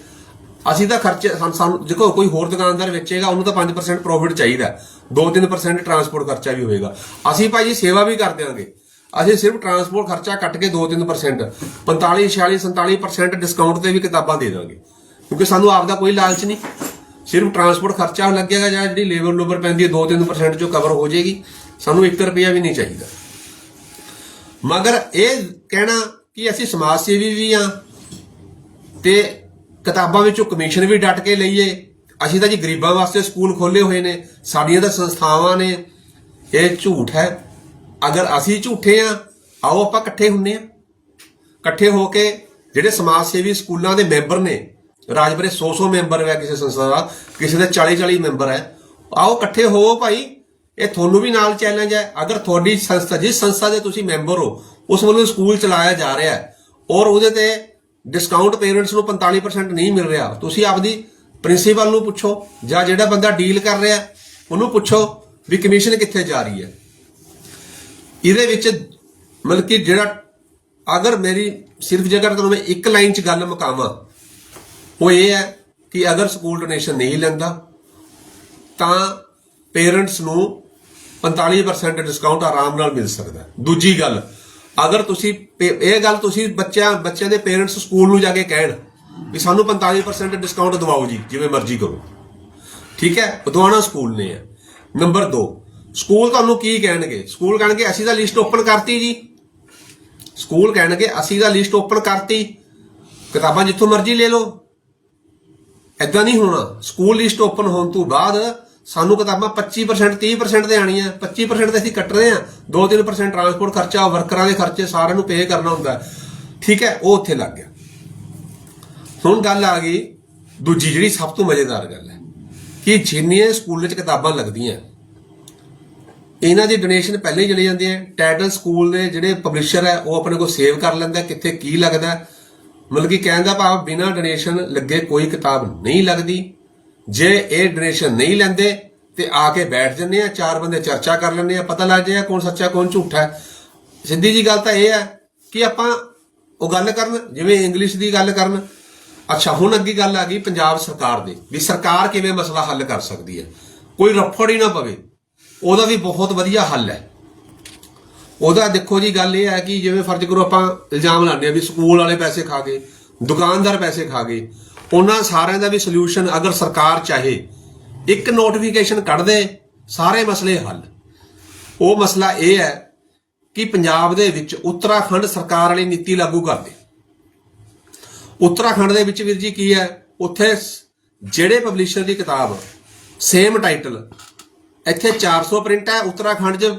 ਅਸੀਂ ਤਾਂ ਖਰਚੇ, ਸਾਨੂੰ- ਦੇਖੋ, ਕੋਈ ਹੋਰ ਦੁਕਾਨਦਾਰ ਵੇਚੇਗਾ, ਉਹਨੂੰ ਤਾਂ 5% ਪ੍ਰੋਫਿਟ ਚਾਹੀਦਾ। 2-3% ਟਰਾਂਸਪੋਰਟ ਖਰਚਾ ਵੀ ਹੋਏਗਾ ਅਸੀਂ ਭਾਈ ਜੀ ਸੇਵਾ ਵੀ ਕਰ ਦਿਆਂਗੇ। ਅਸੀਂ ਸਿਰਫ ਟਰਾਂਸਪੋਰਟ ਖਰਚਾ ਕੱਟ ਕੇ 2-3% 45 46 47% ਡਿਸਕਾਊਂਟ ਤੇ ਵੀ ਕਿਤਾਬਾਂ ਦੇ ਦਾਂਗੇ। ਕਿਉਂਕਿ ਸਾਨੂੰ ਆਪ ਦਾ ਕੋਈ ਲਾਲਚ ਨਹੀਂ। ਸਿਰਫ ਟਰਾਂਸਪੋਰਟ ਖਰਚਾ ਲੱਗੇਗਾ ਜਾਂ ਜਿਹੜੀ ਲੇਬਰ ਲੂਬਰ ਪੈਂਦੀ ਹੈ 2-3% ਚੋਂ ਕਵਰ ਹੋ ਜਾਏਗੀ। ਸਾਨੂੰ 1 ਰੁਪਿਆ ਵੀ ਨਹੀਂ ਚਾਹੀਦਾ। ਮਗਰ ਇਹ ਕਹਿਣਾ ਕਿ ਅਸੀਂ ਸਮਾਜ ਸੇਵੀ ਵੀ ਆ ਤੇ ਕਿਤਾਬਾਂ ਵਿੱਚੋਂ ਕਮਿਸ਼ਨ ਵੀ ਡਟ ਕੇ ਲਈਏ। ਅਸੀਂ ਤਾਂ ਜੀ ਗਰੀਬਾਂ ਵਾਸਤੇ ਸਕੂਲ ਖੋਲੇ ਹੋਏ ਨੇ, ਸਾਡੀਆਂ ਤਾਂ ਸੰਸਥਾਵਾਂ ਨੇ। ਇਹ ਝੂਠ ਹੈ। ਅਗਰ ਅਸੀਂ ਝੂਠੇ ਆ ਆਓ ਆਪਾਂ ਇਕੱਠੇ ਹੁੰਨੇ ਆ ਇਕੱਠੇ ਹੋ ਕੇ ਜਿਹੜੇ ਸਮਾਜ ਸੇਵੀ ਸਕੂਲਾਂ ਦੇ ਮੈਂਬਰ ਨੇ ਰਾਜਪੁਰੇ 100-100 ਮੈਂਬਰ ਹੈ ਕਿਸੇ ਸੰਸਥਾ ਦਾ, ਕਿਸੇ ਦੇ 40-40 ਮੈਂਬਰ ਹੈ, ਆਓ ਇਕੱਠੇ ਹੋ ਭਾਈ। ਇਹ ਤੁਹਾਨੂੰ ਵੀ ਨਾਲ ਚੈਲੰਜ ਹੈ। ਅਗਰ ਤੁਹਾਡੀ ਸੰਸਥਾ, ਜਿਸ ਸੰਸਥਾ ਦੇ ਤੁਸੀਂ ਮੈਂਬਰ ਹੋ, ਉਸ ਵੱਲੋਂ ਸਕੂਲ ਚਲਾਇਆ ਜਾ ਰਿਹਾ ਹੈ ਔਰ ਉਹਦੇ ਤੇ ਡਿਸਕਾਊਂਟ ਪੇਰੈਂਟਸ ਨੂੰ 45% ਨਹੀਂ ਮਿਲ ਰਿਹਾ, ਤੁਸੀਂ ਆਪਦੀ ਪ੍ਰਿੰਸੀਪਲ ਨੂੰ ਪੁੱਛੋ ਜਾਂ ਜਿਹੜਾ ਬੰਦਾ ਡੀਲ ਕਰ ਰਿਹਾ ਉਹਨੂੰ ਪੁੱਛੋ ਵੀ ਕਮਿਸ਼ਨ ਕਿੱਥੇ ਜਾ ਰਹੀ ਹੈ। ਇਹਦੇ ਵਿੱਚ ਮਤਲਬ ਕਿ ਜਿਹੜਾ, ਅਗਰ ਮੇਰੀ ਸਿਰਫ ਜੇਕਰ ਤੁਹਾਨੂੰ ਮੈਂ ਇੱਕ ਲਾਈਨ 'ਚ ਗੱਲ ਮੁਕਾਵਾਂ, ਉਹ ਇਹ ਹੈ ਕਿ ਅਗਰ ਸਕੂਲ ਡੋਨੇਸ਼ਨ ਨਹੀਂ ਲੈਂਦਾ, ਤਾਂ ਪੇਰੈਂਟਸ ਨੂੰ 45% ਡਿਸਕਾਊਂਟ ਆਰਾਮ ਨਾਲ ਮਿਲ ਸਕਦਾ ਦੂਜੀ ਗੱਲ, ਅਗਰ ਤੁਸੀਂ ਪੇ- ਇਹ ਗੱਲ ਤੁਸੀਂ ਬੱਚਿਆਂ ਬੱਚਿਆਂ ਦੇ ਪੇਰੈਂਟਸ ਸਕੂਲ ਨੂੰ ਜਾ ਕੇ ਕਹਿਣ ਵੀ ਸਾਨੂੰ 45% ਡਿਸਕਾਊਂਟ ਦਿਵਾਓ ਜੀ, ਜਿਵੇਂ ਮਰਜ਼ੀ ਕਰੋ। ਠੀਕ ਹੈ? ਉਹ ਸਕੂਲ ਨੇ ਹੈ ਨੰਬਰ 2 ਸਕੂਲ ਤੁਹਾਨੂੰ ਕੀ ਕਹਿਣਗੇ? ਸਕੂਲ ਕਹਿਣਗੇ, ਅਸੀਂ ਤਾਂ ਲਿਸਟ ਓਪਨ ਕਰਤੀ ਜੀ। ਸਕੂਲ ਕਹਿਣਗੇ, ਅਸੀਂ ਤਾਂ ਲਿਸਟ ਓਪਨ ਕਰਤੀ। ਕਿਤਾਬਾਂ ਜਿੱਥੋਂ ਮਰਜ਼ੀ ਲੈ ਲਓ। ਐਦਾਂ ਨਹੀਂ ਹੋਣਾ। ਸਕੂਲ ਲਿਸਟ ਓਪਨ ਹੋਣ ਤੋਂ ਬਾਅਦ ਸਾਨੂੰ ਕਿਤਾਬਾਂ 25% 30% ਤੇ ਆਣੀਆਂ 25% ਤੇ ਅਸੀਂ ਕੱਟ ਰਹੇ ਆ 2-3% ਟਰਾਂਸਪੋਰਟ ਖਰਚਾ ਵਰਕਰਾਂ ਦੇ ਖਰਚੇ, ਸਾਰਿਆਂ ਨੂੰ ਪੇ ਕਰਨਾ ਹੁੰਦਾ ਠੀਕ ਹੈ, ਉਹ ਉੱਥੇ ਲੱਗ ਗਿਆ। ਹੁਣ ਗੱਲ ਆ ਗਈ, ਦੂਜੀ ਜਿਹੜੀ ਸਭ ਤੋਂ ਮਜ਼ੇਦਾਰ ਗੱਲ ਹੈ, ਕਿ ਜਿੰਨੀਆਂ ਸਕੂਲ ਵਿੱਚ ਕਿਤਾਬਾਂ ਲੱਗਦੀਆਂ, ਇਹਨਾਂ ਦੀ ਡੋਨੇਸ਼ਨ ਪਹਿਲੇ ਹੀ ਚਲੀ ਜਾਂਦੀ ਹੈ। ਟਾਈਟਲ ਸਕੂਲ ਦੇ ਜਿਹੜੇ ਪਬਲਿਸ਼ਰ ਹੈ, ਉਹ ਆਪਣੇ ਕੋਲ ਸੇਵ ਕਰ ਲੈਂਦਾ ਕਿੱਥੇ ਕੀ ਲੱਗਦਾ ਮਤਲਬ ਕਿ ਕਹਿਣ ਦਾ ਭਾਵ ਬਿਨਾਂ ਡੋਨੇਸ਼ਨ ਲੱਗੇ ਕੋਈ ਕਿਤਾਬ ਨਹੀਂ ਲੱਗਦੀ। ਜੇ ਇਹ ਡੋਨੇਸ਼ਨ ਨਹੀਂ ਲੈਂਦੇ ਤੇ ਆ ਕੇ ਬੈਠ ਜੰਨੇ ਆ, ਚਾਰ ਬੰਦੇ ਚਰਚਾ ਕਰ ਲੈਂਦੇ ਆ, ਪਤਾ ਲੱਗ ਜਾਏਗਾ ਕੌਣ ਸੱਚਾ, ਕੌਣ ਝੂਠਾ ਹੈ। ਸਿੱਧੀ ਜੀ ਗੱਲ ਤਾਂ ਇਹ ਹੈ ਕਿ ਆਪਾਂ ਉਹ ਗੱਲ ਕਰਨ, ਜਿਵੇਂ ਇੰਗਲਿਸ਼ ਦੀ ਗੱਲ ਕਰਨ। ਅੱਛਾ, ਹੁਣ ਅੱਗੇ ਗੱਲ ਆ ਗਈ ਪੰਜਾਬ ਸਰਕਾਰ ਦੀ, ਵੀ ਸਰਕਾਰ ਕਿਵੇਂ ਮਸਲਾ ਹੱਲ ਕਰ ਸਕਦੀ ਹੈ। ਕੋਈ ਰਫੜ ਹੀ ਨਾ ਪਵੇ। ਉਹਦਾ ਵੀ ਬਹੁਤ ਵਧੀਆ ਹੱਲ ਹੈ। ਉਹਦਾ ਦੇਖੋ ਜੀ, ਗੱਲ ਇਹ ਹੈ ਕਿ ਜਿਵੇਂ ਫਰਜ਼ ਕਰੋ ਆਪਾਂ ਇਲਜ਼ਾਮ ਲਾਉਂਦੇ ਆ ਵੀ ਸਕੂਲ ਵਾਲੇ ਪੈਸੇ ਖਾ ਗਏ, ਦੁਕਾਨਦਾਰ ਪੈਸੇ ਖਾ ਗਏ। ਉਹਨਾਂ ਸਾਰਿਆਂ ਦਾ ਵੀ ਸੋਲੂਸ਼ਨ ਅਗਰ ਸਰਕਾਰ ਚਾਹੇ, ਇੱਕ ਨੋਟੀਫਿਕੇਸ਼ਨ ਕੱਢ ਦੇ, ਸਾਰੇ ਮਸਲੇ ਹੱਲ। ਉਹ ਮਸਲਾ ਇਹ ਹੈ ਕਿ ਪੰਜਾਬ ਦੇ ਵਿੱਚ ਉੱਤਰਾਖੰਡ ਸਰਕਾਰ ਵਾਲੀ ਨੀਤੀ ਲਾਗੂ ਕਰ ਦੇ। ਉੱਤਰਾਖੰਡ ਦੇ ਵਿੱਚ ਵੀਰ ਜੀ ਕੀ ਹੈ? ਉੱਥੇ ਸ- ਜਿਹੜੇ ਪਬਲਿਸ਼ਰ ਦੀ ਕਿਤਾਬ ਸੇਮ ਟਾਈਟਲ ਇੱਥੇ 400 ਪ੍ਰਿੰਟ ਹੈ, ਉੱਤਰਾਖੰਡ 'ਚ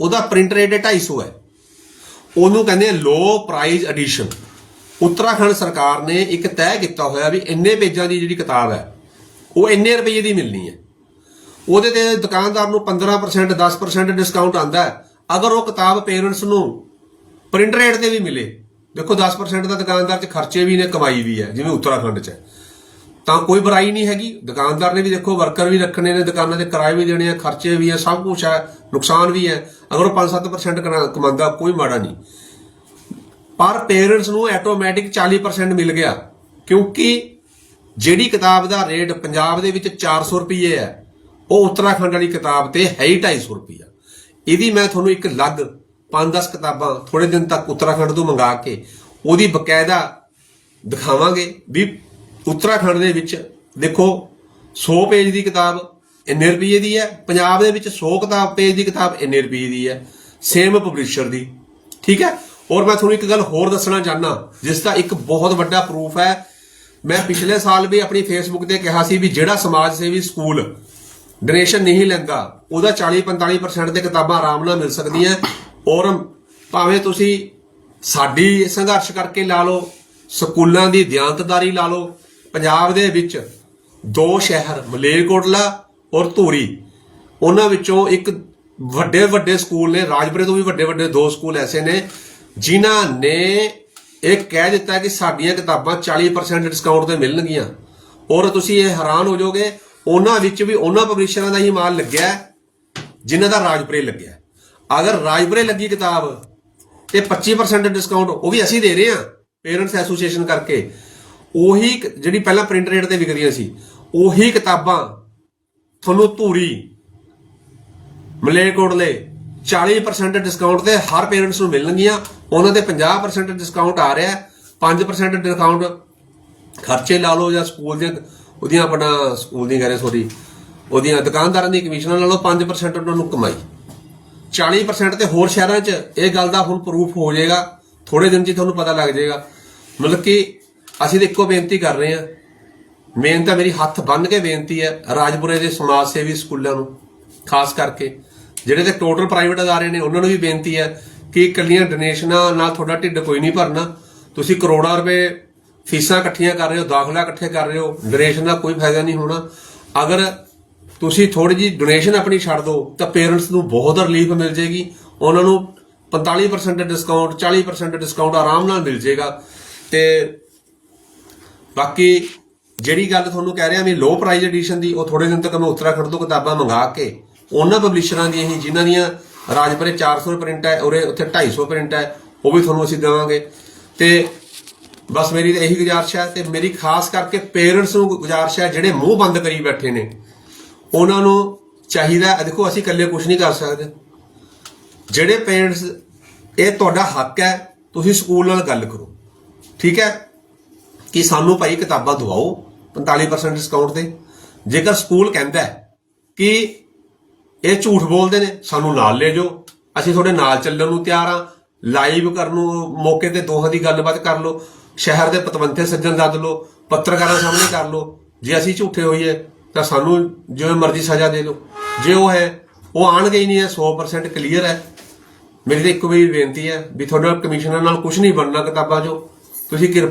ਉਹਦਾ ਪ੍ਰਿੰਟ ਰੇਟ 250 ਹੈ। ਉਹਨੂੰ ਕਹਿੰਦੇ ਆ ਲੋ ਪ੍ਰਾਈਸ ਐਡੀਸ਼ਨ ਉੱਤਰਾਖੰਡ ਸਰਕਾਰ ਨੇ ਇੱਕ ਤੈਅ ਕੀਤਾ ਹੋਇਆ ਵੀ ਇੰਨੇ ਪੇਜਾਂ ਦੀ ਜਿਹੜੀ ਕਿਤਾਬ ਹੈ, ਉਹ ਇੰਨੇ ਰੁਪਏ ਦੀ ਮਿਲਣੀ ਹੈ। ਉਹਦੇ ਤੇ ਦੁਕਾਨਦਾਰ ਨੂੰ 15% 10% ਡਿਸਕਾਊਂਟ ਆਂਦਾ ਅਗਰ ਉਹ ਕਿਤਾਬ ਪੇਰੈਂਟਸ ਨੂੰ ਪ੍ਰਿੰਟ ਰੇਟ ਤੇ ਵੀ ਮਿਲੇ, ਦੇਖੋ 10% ਦਾ ਦੁਕਾਨਦਾਰ 'ਚ ਖਰਚੇ ਵੀ ਨੇ, ਕਮਾਈ ਵੀ ਹੈ, ਜਿਵੇਂ ਉੱਤਰਾਖੰਡ 'ਚ ਹੈ। ਤਾਂ ਕੋਈ ਬੁਰਾਈ ਨਹੀਂ ਹੈਗੀ। ਦੁਕਾਨਦਾਰ ਨੇ ਵੀ ਦੇਖੋ ਵਰਕਰ ਵੀ ਰੱਖਣੇ ਨੇ, ਦੁਕਾਨਾਂ ਦੇ ਕਿਰਾਏ ਵੀ ਦੇਣੇ ਆ, ਖਰਚੇ ਵੀ ਆ, ਸਭ ਕੁਝ ਹੈ, ਨੁਕਸਾਨ ਵੀ ਹੈ। ਅਗਰ ਉਹ 5-7% ਕਰਾ- ਕਮਾਉਂਦਾ, ਕੋਈ ਮਾੜਾ ਨਹੀਂ। ਪਰ ਪੇਰੈਂਟਸ ਨੂੰ ਆਟੋਮੈਟਿਕ 40% ਮਿਲ ਗਿਆ। ਕਿਉਂਕਿ ਜਿਹੜੀ ਕਿਤਾਬ ਦਾ ਰੇਟ ਪੰਜਾਬ ਦੇ ਵਿੱਚ 400 ਰੁਪਏ ਹੈ, ਉਹ ਉੱਤਰਾਖੰਡ ਵਾਲੀ ਕਿਤਾਬ ਤੇ ਹੈ ਹੀ 250 ਰੁਪਿਆ ਇਹਦੀ ਮੈਂ ਤੁਹਾਨੂੰ ਇੱਕ ਲੱਗ 5-10 ਕਿਤਾਬਾਂ ਥੋੜੇ ਦਿਨ ਤੱਕ ਉੱਤਰਾਖੰਡ ਤੋਂ ਮੰਗਾ ਕੇ ਉਹਦੀ ਬਕਾਇਦਾ ਦਿਖਾਵਾਂਗੇ ਵੀ ਉੱਤਰਾਖੰਡ ਦੇ ਵਿੱਚ ਦੇਖੋ 100 ਪੇਜ ਦੀ ਕਿਤਾਬ ਇੰਨੇ ਰੁਪਏ ਦੀ ਹੈ, ਪੰਜਾਬ ਦੇ ਵਿੱਚ 100 ਕਿਤਾਬ, ਪੇਜ ਦੀ ਕਿਤਾਬ ਇੰਨੇ ਰੁਪਏ ਦੀ ਹੈ ਸੇਮ ਪਬਲਿਸ਼ਰ ਦੀ। ਠੀਕ ਹੈ? ਔਰ ਮੈਂ ਤੁਹਾਨੂੰ ਇੱਕ ਗੱਲ ਹੋਰ ਦੱਸਣਾ ਚਾਹਨਾ ਜਿਸ ਦਾ ਇੱਕ ਬਹੁਤ ਵੱਡਾ ਪ੍ਰੂਫ ਹੈ। ਮੈਂ ਪਿਛਲੇ ਸਾਲ ਵੀ ਆਪਣੀ ਫੇਸਬੁੱਕ ਤੇ ਕਿਹਾ ਸੀ ਵੀ ਜਿਹੜਾ ਸਮਾਜ ਸੇਵੀ ਸਕੂਲ ਡੋਨੇਸ਼ਨ ਨਹੀਂ ਲੈਂਦਾ, ਉਹਦਾ 40-45% 'ਤੇ ਕਿਤਾਬਾਂ ਆਰਾਮ ਨਾਲ ਮਿਲ ਸਕਦੀਆਂ। ਔਰ ਭਾਵੇਂ ਤੁਸੀਂ ਸਾਡੀ ਸੰਘਰਸ਼ ਕਰਕੇ ਲਾ ਲਓ, ਸਕੂਲਾਂ ਦੀ ਦਿਆਂਤਦਾਰੀ ਲਾ ਲਓ, ਪੰਜਾਬ ਦੇ ਵਿੱਚ ਦੋ ਸ਼ਹਿਰ, ਮਲੇਰਕੋਟਲਾ ਔਰ ਧੂਰੀ, ਉਹਨਾਂ ਵਿੱਚੋਂ ਇੱਕ ਵੱਡੇ ਵੱਡੇ ਸਕੂਲ ਨੇ, ਰਾਜਪੁਰੇ ਤੋਂ ਵੀ ਵੱਡੇ ਵੱਡੇ ਦੋ ਸਕੂਲ ਐਸੇ ਨੇ ਜਿਨ੍ਹਾਂ ਨੇ ਇਹ ਕਹਿ ਦਿੱਤਾ ਕਿ ਸਾਡੀਆਂ ਕਿਤਾਬਾਂ 40% ਡਿਸਕਾਊਂਟ ਤੇ ਮਿਲਣਗੀਆਂ। ਔਰ ਤੁਸੀਂ ਇਹ ਹੈਰਾਨ ਹੋ ਜਾਓਗੇ ਉਹਨਾਂ ਵਿੱਚ ਵੀ ਉਹਨਾਂ ਪਬਲਿਸ਼ਰਾਂ ਦਾ ਹੀ ਮਾਲ ਲੱਗਿਆ ਹੈ, ਜਿਨ੍ਹਾਂ ਦਾ ਰਾਜਪੁਰੇ ਲੱਗਿਆ ਅਗਰ ਰਾਜਪੁਰੇ ਲੱਗੀ ਕਿਤਾਬ ਤੇ 25% ਡਿਸਕਾਊਂਟ ਉਹ ਵੀ ਅਸੀਂ ਦੇ ਰਹੇ ਹਾਂ ਪੇਰੈਂਟਸ ਐਸੋਸੀਏਸ਼ਨ ਕਰਕੇ। ਉਹੀ ਜਿਹੜੀ ਪਹਿਲਾਂ ਪ੍ਰਿੰਟ ਰੇਟ ਤੇ ਵਿਕਦੀਆਂ ਸੀ ਉਹੀ ਕਿਤਾਬਾਂ ਤੁਹਾਨੂੰ ਧੂਰੀ ਮਲੇਰਕੋਟਲੇ 40% ਡਿਸਕਾਊਂਟ ਤੇ ਹਰ ਪੇਰੈਂਟਸ ਨੂੰ ਮਿਲਣਗੀਆਂ। ਉਹਨਾਂ ਤੇ 50% ਡਿਸਕਾਊਂਟ ਆ ਰਿਹਾ ਹੈ। 5% ਡਿਸਕਾਊਂਟ ਖਰਚੇ ਲਾ ਲਓ ਜਾਂ ਸਕੂਲ ਦੇ, ਉਹਦੀਆਂ ਆਪਣਾ ਸਕੂਲ ਦੀ ਕਰੇ ਸੋਰੀ ਉਹਦੀਆਂ ਦੁਕਾਨਦਾਰਾਂ ਦੀ ਕਮਿਸ਼ਨਾਂ ਲਾ ਲਓ 5% ਉਹਨਾਂ ਨੂੰ ਕਮਾਈ। 40% ਤੇ ਹੋਰ ਸ਼ਹਿਰਾਂ 'ਚ ਇਹ ਗੱਲ ਦਾ ਹੁਣ ਪ੍ਰੂਫ ਹੋ ਜਾਏਗਾ। ਥੋੜੇ ਦਿਨ 'ਚ ਤੁਹਾਨੂੰ ਪਤਾ ਲੱਗ ਜਾਏਗਾ। ਮਤਲਬ ਕਿ ਅਸੀਂ ਤਾਂ ਇੱਕੋ ਬੇਨਤੀ ਕਰ ਰਹੇ ਹਾਂ। ਮੇਨ ਤਾਂ ਮੇਰੀ ਹੱਥ ਬੰਨ ਕੇ ਬੇਨਤੀ ਹੈ ਰਾਜਪੁਰੇ ਦੇ ਸਮਾਜ ਸੇਵੀ ਸਕੂਲਾਂ ਨੂੰ, ਖਾਸ ਕਰਕੇ, ਜਿਹੜੇ ਤੇ ਟੋਟਲ ਪ੍ਰਾਈਵੇਟ ਅਦਾਰੇ ਨੇ, ਉਹਨਾਂ ਨੂੰ ਵੀ ਬੇਨਤੀ ਹੈ ਕਿ ਇਕੱਲੀਆਂ ਡੋਨੇਸ਼ਨਾਂ ਨਾਲ ਤੁਹਾਡਾ ਢਿੱਡ ਕੋਈ ਨਹੀਂ ਭਰਨਾ? ਤੁਸੀਂ ਕਰੋੜਾਂ ਰੁਪਏ ਫੀਸਾਂ ਇਕੱਠੀਆਂ ਕਰ ਰਹੇ ਹੋ, ਦਾਖਲਾ ਇਕੱਠੇ ਕਰ ਰਹੇ ਹੋ ਡੋਨੇਸ਼ਨ ਦਾ ਕੋਈ ਫਾਇਦਾ ਨਹੀਂ ਹੋਣਾ। ਅਗਰ ਤੁਸੀਂ ਥੋੜੀ ਜੀ ਡੋਨੇਸ਼ਨ ਆਪਣੀ ਛੱਡ ਦਿਓ ਤਾਂ ਪੇਰੈਂਟਸ ਨੂੰ ਬਹੁਤ ਰਿਲੀਫ ਮਿਲ ਜੇਗੀ ਉਹਨਾਂ ਨੂੰ 45% ਡਿਸਕਾਊਂਟ 40% ਡਿਸਕਾਊਂਟ ਆਰਾਮ ਨਾਲ ਮਿਲ ਜੇਗਾ ਤੇ ਬਾਕੀ ਜਿਹੜੀ ਗੱਲ ਤੁਹਾਨੂੰ ਕਹਿ ਰਿਹਾ ਵੀ ਲੋ ਪ੍ਰਾਈਸ ਐਡੀਸ਼ਨ ਦੀ, ਉਹ ਥੋੜੇ ਦਿਨ ਤੱਕ ਮੈਂ ਉੱਤਰਾਖੰਡ ਤੋਂ ਕਿਤਾਬਾਂ ਮੰਗਾ ਕੇ, ਉਹਨਾਂ ਪਬਲਿਸ਼ਰਾਂ ਦੀਆਂ ਹੀ, ਜਿਨ੍ਹਾਂ ਦੀਆਂ ਰਾਜਪੁਰੇ 400 ਪ੍ਰਿੰਟ ਹੈ, ਉਰੇ ਉੱਥੇ 250 ਪ੍ਰਿੰਟ ਹੈ, ਉਹ ਵੀ ਤੁਹਾਨੂੰ ਅਸੀਂ ਦੇਵਾਂਗੇ। ਤੇ ਬਸ ਮੇਰੀ ਤਾਂ ਇਹੀ ਗੁਜ਼ਾਰਿਸ਼ ਹੈ, ਤੇ ਮੇਰੀ ਖਾਸ ਕਰਕੇ ਪੇਰੈਂਟਸ ਨੂੰ ਗੁਜ਼ਾਰਿਸ਼ ਹੈ, ਜਿਹੜੇ ਮੂੰਹ ਬੰਦ ਕਰੀ ਬੈਠੇ ਨੇ, ਉਹਨਾਂ ਨੂੰ ਚਾਹੀਦਾ ਦੇਖੋ ਅਸੀਂ ਇਕੱਲੇ ਕੁਝ ਨਹੀਂ ਕਰ ਸਕਦੇ। ਜਿਹੜੇ ਪੇਰੈਂਟਸ, ਇਹ ਤੁਹਾਡਾ ਹੱਕ ਹੈ, ਤੁਸੀਂ ਸਕੂਲ ਨਾਲ ਗੱਲ ਕਰੋ। ਠੀਕ ਹੈ? ਕਿ ਸਾਨੂੰ ਭਾਈ ਕਿਤਾਬਾਂ ਦਵਾਓ 45% ਡਿਸਕਾਊਂਟ ਤੇ। ਜੇਕਰ ਸਕੂਲ ਕਹਿੰਦਾ ਹੈ ਕਿ ਇਹ ਝੂਠ ਬੋਲਦੇ ਨੇ, ਸਾਨੂੰ ਨਾਲ ਲੈ ਜਾਓ। ਅਸੀਂ ਤੁਹਾਡੇ ਨਾਲ ਚੱਲਣ ਨੂੰ ਤਿਆਰ ਆ। ਲਾਈਵ ਕਰਨ ਨੂੰ ਮੌਕੇ ਤੇ ਦੋਹਾਂ ਦੀ ਗੱਲਬਾਤ ਕਰ ਲਓ। ਸ਼ਹਿਰ ਦੇ ਪਤਵੰਤੇ ਸੱਜਣ ਸੱਦ ਲਓ। ਪੱਤਰਕਾਰਾਂ ਸਾਹਮਣੇ ਕਰ ਲਓ। ਜੇ ਅਸੀਂ ਝੂਠੇ ਹੋਈਏ, ਤਾਂ ਸਾਨੂੰ ਜਿਵੇਂ ਮਰਜ਼ੀ ਸਜ਼ਾ ਦੇ ਦਿਓ। ਜੇ ਉਹ ਹੈ, ਉਹ ਆਣਗੇ ਹੀ ਨਹੀਂ ਹੈ 100% ਕਲੀਅਰ ਹੈ। ਮੇਰੀ ਤਾਂ ਇੱਕੋ ਵੀ ਬੇਨਤੀ ਹੈ ਵੀ ਤੁਹਾਡਾ ਕਮਿਸ਼ਨਰ ਨਾਲ ਕੁਝ ਨਹੀਂ ਬਣਨਾ ਕਿਤਾਬਾਂ 'ਚੋਂ। ਤੁਸੀਂ ਕਿਰਪਾ